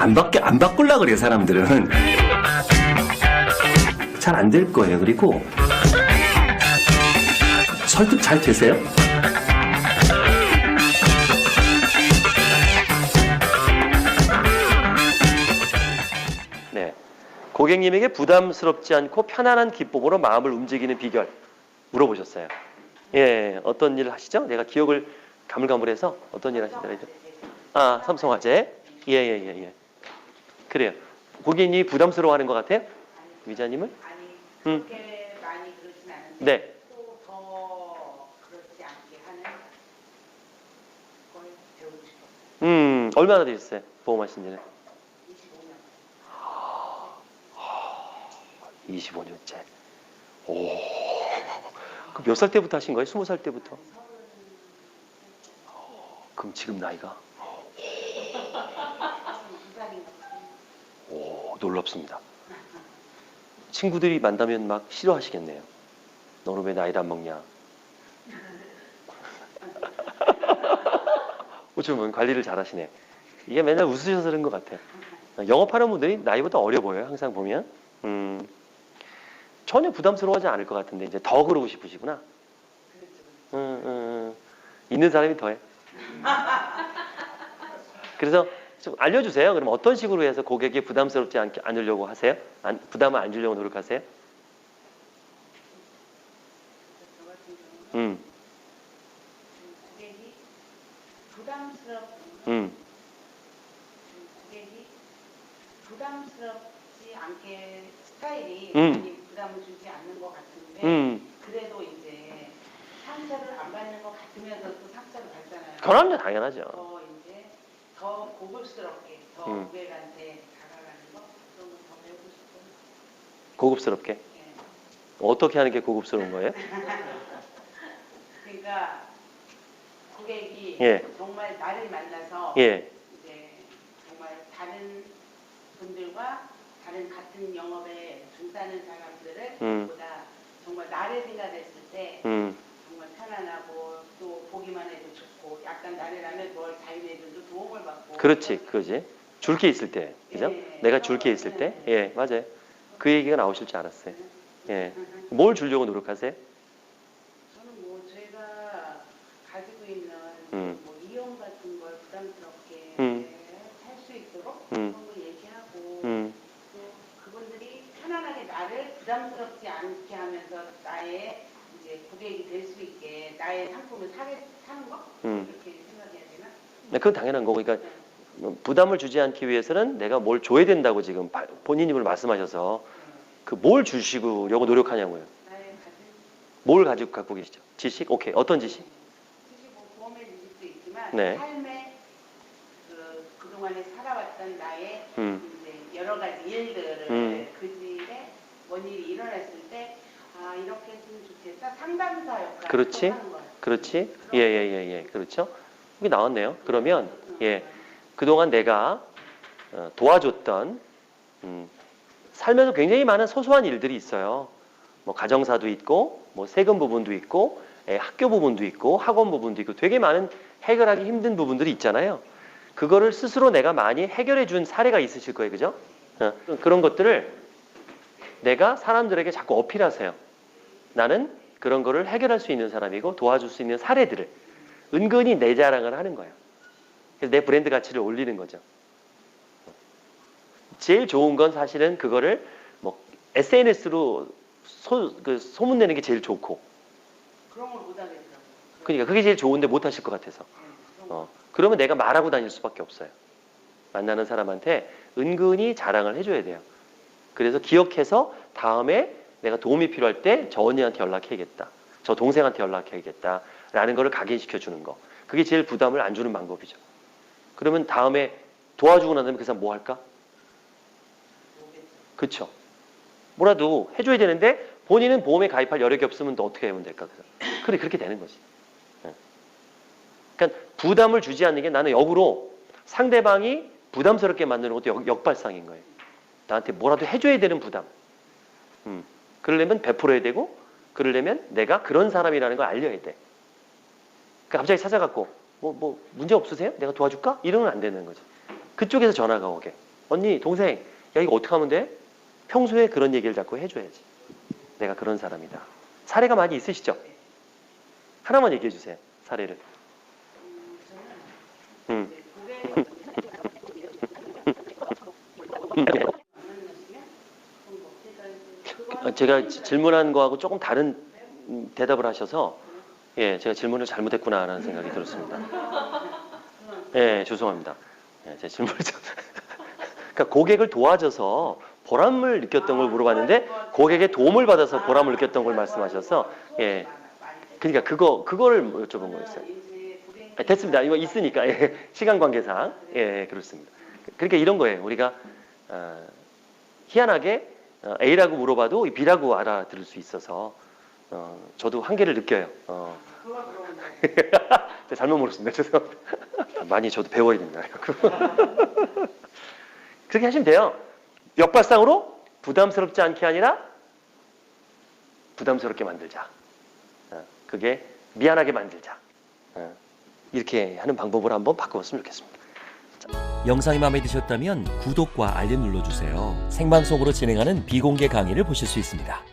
안 바뀌 안 바꿀라 그래 사람들은 잘 안 될 거예요. 그리고 설득 잘 되세요? 네. 고객님에게 부담스럽지 않고 편안한 기법으로 마음을 움직이는 비결 물어보셨어요. 예, 어떤 일을 하시죠? 내가 기억을 가물가물해서 어떤 일 하시더라고요? 아, 삼성화재. 예, 예, 예, 예. 그래요. 고객님이 부담스러워하는 것 같아요? 위자님은? 아니 음. 그렇게 많이 그렇진 않은데 네. 또 더 그렇지 않게 하는 걸 배우고 싶어요. 음, 얼마나 되셨어요? 보험하신 지는? 25년. 25년째. 오. 그몇살 때부터 하신 거예요? 20살 때부터? 그럼 지금 나이가? 22살인가 오, 놀랍습니다. 친구들이 만나면 막 싫어하시겠네요. 너는 왜 나이를 안 먹냐? 어쩌면 관리를 잘 하시네. 이게 맨날 웃으셔서 그런 것 같아요. 영업하는 분들이 나이보다 어려 보여요. 항상 보면. 음, 전혀 부담스러워하지 않을 것 같은데 이제 더 그러고 싶으시구나. 음, 음, 음. 있는 사람이 더해. 그래서 좀 알려주세요. 그럼 어떤 식으로 해서 고객이 부담스럽지 않게 않으려고 하세요? 안- 부담을 안 주려고 노력하세요? 음, 고객이 부담스럽 음, 고객이 부담스럽지 않게 스타일이 음. 부담을 주지 않는 것 같은데 음. 그래도 이제 상처를 안 받는 것 같으면서 또 상처를 받잖아요. 그럼요, 당연하죠. 더 고급스럽게 더 음. 고객한테 다가가는 거 그런 거 더 배우고 싶어요. 고급스럽게. 예. 어떻게 하는 게 고급스러운 거예요? 그러니까 고객이 예. 정말 나를 만나서 예, 이제 정말 다른 분들과 다른 같은 영업에 종사하는 사람들을 음. 보다 정말 나를 생각했을 때 음, 정말 편안하고 또 보기만 해도 좋고 약간 나래라면 뭘 자기네들도 도움을 받고 그렇지, 그거지. 줄 게 있을 때, 그죠? 예. 내가 줄 게 있을 때, 예, 맞아요. 그 얘기가 나오실 줄 알았어요. 예, 뭘 주려고 노력하세요? 저는 뭐 제가 가지고 있는 음. 뭐 이용 같은 걸 부담스럽게 음. 할 수 있도록 음. 그런 거 얘기하고 음, 또 그분들이 편안하게 나를 부담스럽지 않게 하면서 나의 이제 고객이 될 수 있게 나의 상품을 사게 사는 거 음. 그렇게 생각해야 되나? 네, 그건 당연한 거고, 그러니까 네. 부담을 주지 않기 위해서는 내가 뭘 줘야 된다고 지금 바- 본인 입으로 말씀하셔서 그 뭘 주시려고 노력하냐고요. 나의 가진 뭘 가지고 갖고 계시죠? 지식? 오케이. 어떤 지식? 지식 뭐 보험의 지식도 있지만 네. 삶의 그 그동안에 살아왔던 나의 음, 이제 여러 가지 일들을 음. 그 집에 뭔 일이 일어났을 때 아 이렇게 했으면 좋겠다 상담사 역할을 그렇지. 그렇지? 예, 예, 예, 예. 그렇죠? 그게 나왔네요. 그러면, 예. 그동안 내가 어, 도와줬던, 음, 살면서 굉장히 많은 소소한 일들이 있어요. 뭐, 가정사도 있고, 뭐, 세금 부분도 있고, 예, 학교 부분도 있고, 학원 부분도 있고, 되게 많은 해결하기 힘든 부분들이 있잖아요. 그거를 스스로 내가 많이 해결해 준 사례가 있으실 거예요. 그죠? 어, 그런 것들을 내가 사람들에게 자꾸 어필하세요. 나는 그런 거를 해결할 수 있는 사람이고 도와줄 수 있는 사례들을 은근히 내 자랑을 하는 거예요. 그래서 내 브랜드 가치를 올리는 거죠. 제일 좋은 건 사실은 그거를 뭐 SNS로 소, 그 소문내는 게 제일 좋고 그런 걸 못하겠더라고. 그러니까 그게 제일 좋은데 못 하실 것 같아서 어, 그러면 내가 말하고 다닐 수밖에 없어요. 만나는 사람한테 은근히 자랑을 해줘야 돼요. 그래서 기억해서 다음에 내가 도움이 필요할 때 저 언니한테 연락해야겠다. 저 동생한테 연락해야겠다. 라는 거를 각인시켜 주는 거. 그게 제일 부담을 안 주는 방법이죠. 그러면 다음에 도와주고 난 다음에 그 사람 뭐 할까? 그쵸. 뭐라도 해줘야 되는데 본인은 보험에 가입할 여력이 없으면 또 어떻게 하면 될까? 그래서. 그래, 그렇게 되는 거지. 예. 그러니까 부담을 주지 않는 게 나는 역으로 상대방이 부담스럽게 만드는 것도 역, 역발상인 거예요. 나한테 뭐라도 해줘야 되는 부담. 음. 그러려면 베풀어야 되고, 그러려면 내가 그런 사람이라는 걸 알려야 돼. 그러니까 갑자기 찾아갖고, 뭐, 뭐, 문제 없으세요? 내가 도와줄까? 이러면 안 되는 거지. 그쪽에서 전화가 오게. 언니, 동생, 야 이거 어떻게 하면 돼? 평소에 그런 얘기를 자꾸 해줘야지. 내가 그런 사람이다. 사례가 많이 있으시죠? 하나만 얘기해 주세요. 사례를. 음. 어, 제가 지- 질문한 거하고 조금 다른 음, 대답을 하셔서 예, 제가 질문을 잘못했구나라는 생각이 들었습니다. 예, 죄송합니다. 예, 제 질문을 좀 그러니까 고객을 도와줘서 보람을 느꼈던 걸 물어봤는데 고객의 도움을 받아서 보람을 느꼈던 걸 말씀하셔서 예, 그러니까 그거 그거를 여쭤본 거였어요. 아, 됐습니다. 이거 있으니까 예, 시간 관계상 예 그렇습니다. 그러니까 이런 거예요. 우리가 어, 희한하게 어, A라고 물어봐도 이 B라고 알아들을 수 있어서 어, 저도 한계를 느껴요. 어, 잘못 물었습니다. 죄송합니다. 많이 저도 배워야 됩니다. 그렇게 하시면 돼요. 역발상으로 부담스럽지 않게 아니라 부담스럽게 만들자. 어, 그게 미안하게 만들자. 어, 이렇게 하는 방법으로 한번 바꿔봤으면 좋겠습니다. 영상이 마음에 드셨다면 구독과 알림 눌러주세요. 생방송으로 진행하는 비공개 강의를 보실 수 있습니다.